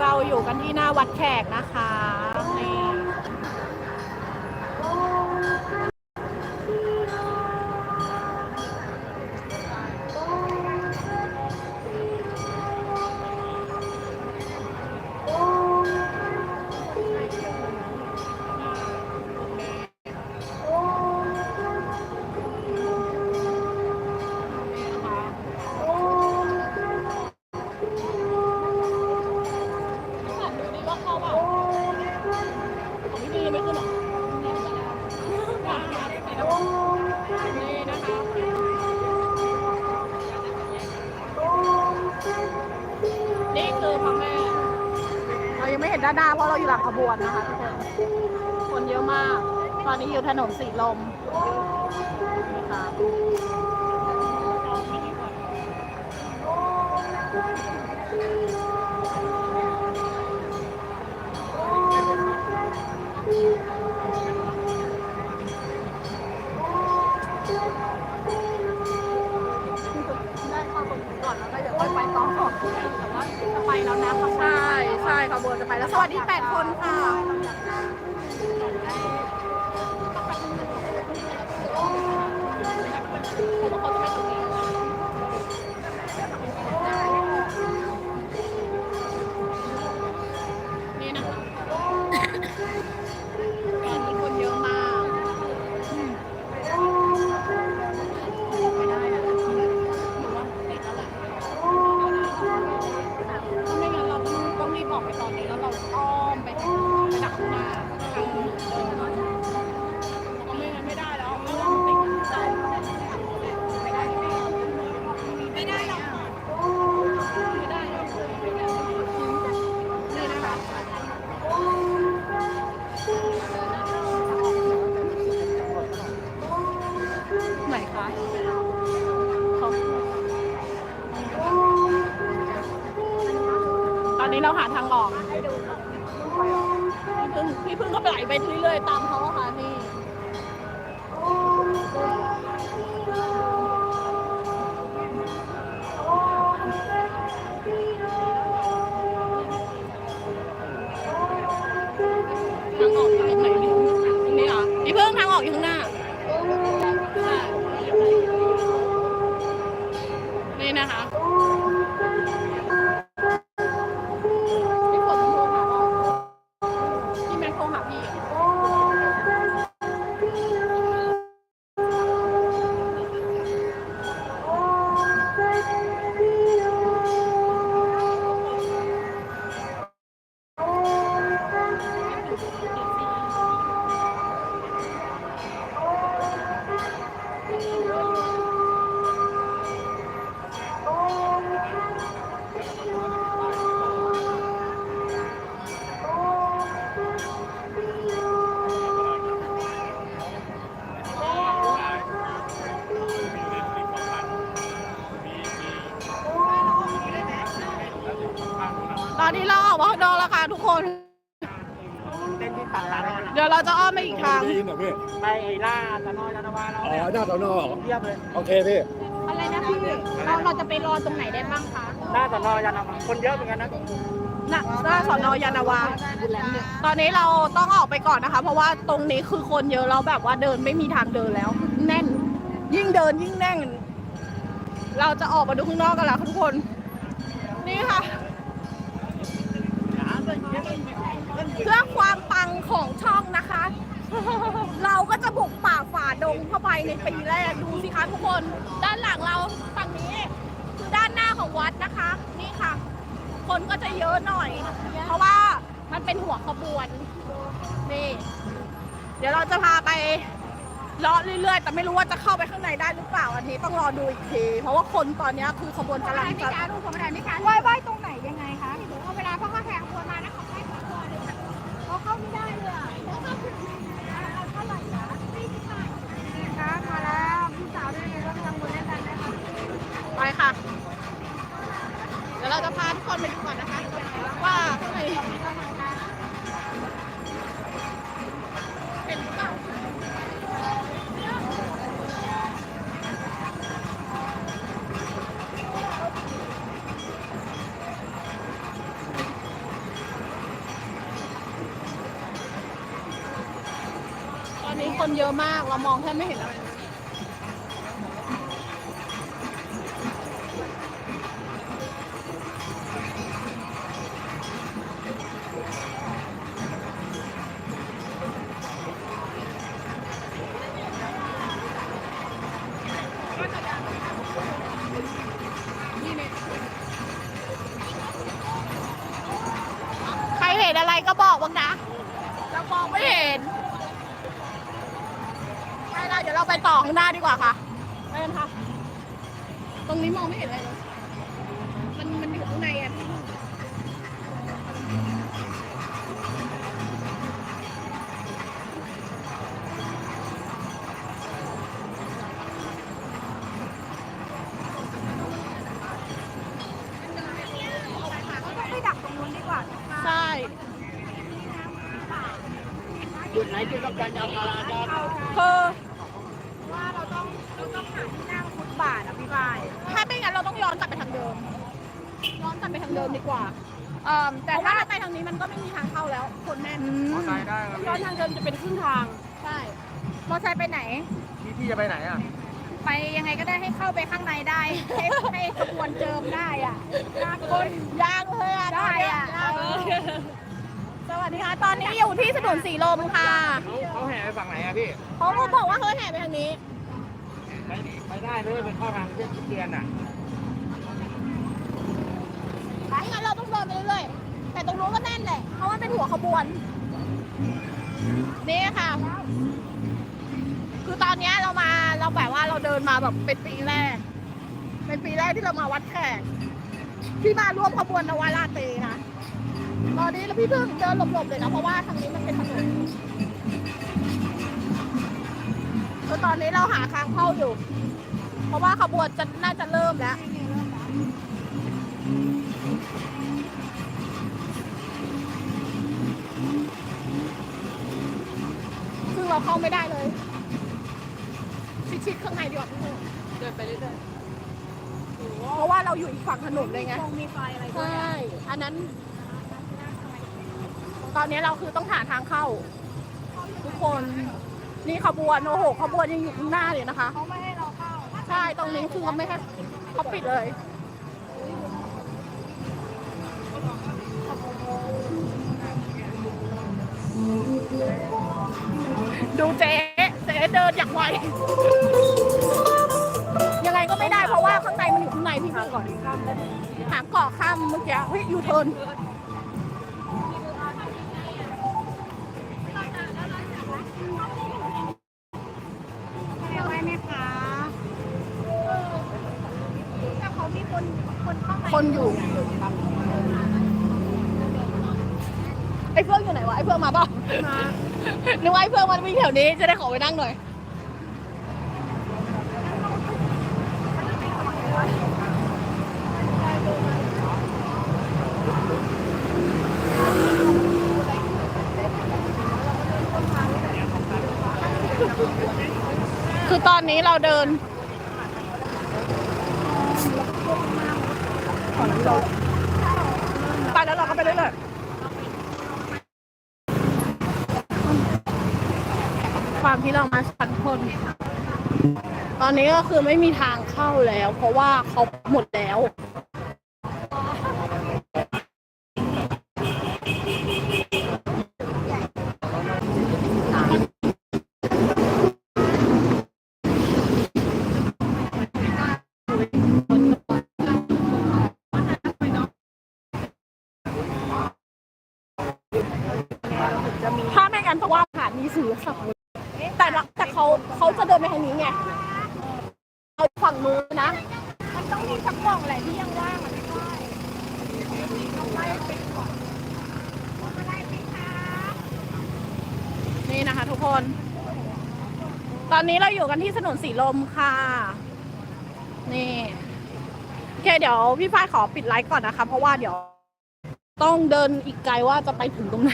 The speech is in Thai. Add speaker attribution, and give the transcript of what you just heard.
Speaker 1: เราอยู่กันที่หน้าวัดแขกนะคะนี่ ด้านหน้าเพราะเราอยู่หลังขบวนนะคะทุกคนคนเยอะมาก ตอนนี้อยู่ถนนสีลมนี่ค่ะ ใช่ขบวนจะไปแล้วสวัสดี 8 คนค่ะ นี้เราหาทางออกพี่พึ่งพี่พึ่งก็ไหลไปเรื่อยๆตามเขาอะค่ะนี่ พี่แม็กโทรหาพี่ อนนี้เราออกมาข้างนอกแล้วค่ะทุกคน
Speaker 2: เต้นที่ตัดร้านอาหาร
Speaker 1: เดี๋ยวเราจะอ้อมไปอีกทาง
Speaker 3: ได้ยินเหรอพี่
Speaker 2: ไปไอ้ล่าตะนอยตะนวาเรา
Speaker 3: อ๋อ
Speaker 2: เนี่ย
Speaker 3: หน้าสอนอ
Speaker 2: เทียบเลย
Speaker 3: โอเคพี่
Speaker 1: อะไรนะพี่เราเราจะไปรอตรงไหนได้บ้างคะ
Speaker 2: หน้าตะนอยยานาวาคนเยอะเหมือนกันนะ
Speaker 1: ณหน้าสอนอยานาวา ตอนนี้เราต้องออกไปก่อนนะคะ เพราะว่าตรงนี้คือคนเยอะแล้วแบบว่าเดินไม่มีทางเดินแล้ว แน่น ยิ่งเดินยิ่งแน่น เราจะออกมาดูข้างนอกกันแล้วค่ะทุกคน นี่ค่ะ เพื่อความปังของช่องนะคะ เราก็จะบุกป่าฝ่าด งเข้าไปในปีแรกดูสิคะทุกคน ด้านหลังเราฝั่งนี้คือด้านหน้าของวัดนะคะ นี่ค่ะ คนก็จะเยอะหน่อย เพราะว่ามันเป็นหัวขบวนนี่เดี๋ยวเราจะพาไปเลาะเรื่อยๆ แต่ไม่รู้ว่าจะเข้าไปข้างในได้หรือเปล่าอันนี้ต้องรอดูอีกที เพราะว่าคนตอนนี้คือขบวนกำลังจะ
Speaker 4: ดูธรรมดาไหมคะ
Speaker 1: ไหว้ไหว้ตรงไหนยังไง
Speaker 4: ไป
Speaker 1: ค่ะ เดี๋ยวเราจะพาทุกคนไปดูก่อนนะคะ ว่าข้างในปตอนนี้คนเยอะมากเรามองแทบไม่เห็นอะไร มองไม่เห็นไปเราเดี๋ยวเราไปต่อข้างหน้าดีกว่าค่ะไปกันค่ะ ตรงนี้มองไม่เห็นอะไรเลย
Speaker 4: ไห
Speaker 2: นจุดต้องการยางพาราจอด
Speaker 1: คือ
Speaker 4: ว่าเราต้องเราต้องหาที่นั่งฟุตบาทอะพี่บาย
Speaker 1: ถ้าไม่งั้นเราต้องย้อนกลับไปทางเดิม ย้อนกลับไปทางเดิมดีกว่า
Speaker 4: เอ่อ
Speaker 1: แต่
Speaker 4: แต่
Speaker 1: ถ้า
Speaker 4: ถ้า
Speaker 1: ไปทางนี้มันก็ไม่มีทางเข้าแล้ว คนแน่น
Speaker 2: มอไซค์ได้ครับ
Speaker 4: ย้อนทางเดิมจะเป็นครึ่งทาง
Speaker 1: ใช่
Speaker 4: มอไซค์ไปไหน
Speaker 2: พี่พี่จะไปไหนอะ
Speaker 4: ไปยังไงก็ได้ให้เข้าไปข้างในได้ ให้ให้ขบวนเจิมได้อะลากคน
Speaker 1: ยางเลยอะ
Speaker 4: ได้อะ
Speaker 1: ยางเลย สวัสดีค่ะ ตอนนี้อยู่ที่ถนนสีลมค่ะ
Speaker 2: เขาเขาแห่ไปฝั่งไหนอะพี่
Speaker 1: เขาก็บอกว่าเขาแห่ไปทางนี้
Speaker 2: ไปไปได้เลยเป็นข้อทางเส้นเทียนอะ
Speaker 1: ไม่งั้นเราต้องเดินไปเรื่อยๆ แต่ตรงนู้นก็แน่นแหละเพราะว่าเป็นหัวขบวน นี่ค่ะ คือตอนเนี้ยเรามาเราแบบว่าเราเดินมาแบบเป็นปีแรก เป็นปีแรกที่เรามาวัดแขกที่มาร่วมขบวนนวาราตรีนะ ตอนนี้แล้วพี่เพิ่งเดินหลบๆเลยนะเพราะว่าทางนี้มันเป็นถนนคือตอนนี้เราหาทางเข้าอยู่ เพราะว่าขบวนจะน่าจะเริ่มแล้วซึ่งเราเข้าไม่ได้เลย ชิดๆข้างในดีกว่าพี่เพิ่งเดินไปเรื่อยๆเพราะว่าเราอยู่อีกฝั่งถนนเลยไง
Speaker 4: คงมีไฟอะไรด้วย
Speaker 1: ใช่ อันนั้น ตอนนี้เราคือต้องหาทางเข้า ทุกคนนี่ขบวนโอ้โหขบวนยังอยู่ข้างหน้าเลยนะคะ
Speaker 4: เขาไม่ให้เราเข้า
Speaker 1: ใช่ตรงนี้คือเขาไม่ให้เขาปิดเลยดูเจ๊เจ๊เดินอย่างไวยังไงก็ไม่ได้เพราะว่าข้างในมันอยู่ข้างในพี่พี่ก่อนถามเกาะข้ามเมื่อกี้เฮ้ยยูเทิร์น
Speaker 4: คนเข้ามา
Speaker 1: คนอยู่ ไอ้เฟื่องอยู่ไหนวะ ไอ้เฟื่องมาเปล่า
Speaker 4: มา
Speaker 1: นึกว่าไอ้เฟื่องมันวิ่งแถวนี้จะได้ขอไปนั่งหน่อย คือตอนนี้เราเดิน ไปแล้วเราก็ไปเรื่อยๆความที่เรามาชั้นคน ตอนนี้ก็คือไม่มีทางเข้าแล้ว เพราะว่าเขาหมดแล้ว ถ้าไม่งั้นเพราะว่าผ่านมีสื่อขับแต่ละแต่เขาเขาจะเดินไปทางนี้ไงเอาฝั่งนู้นนะ
Speaker 4: มันต้องมีสักกล่องแหละที่ยังว่างอะพี่บอยต้องไล่ปิดก่อนไล่ปิดค่ะ
Speaker 1: นี่นะคะ ทุกคน ตอนนี้เราอยู่กันที่ถนนสีลมค่ะ นี่โอเคเดี๋ยวพี่ฝ้ายขอปิดไลฟ์ก่อนนะคะ เพราะว่าเดี๋ยวต้องเดินอีกไกลว่าจะไปถึงตรงไหน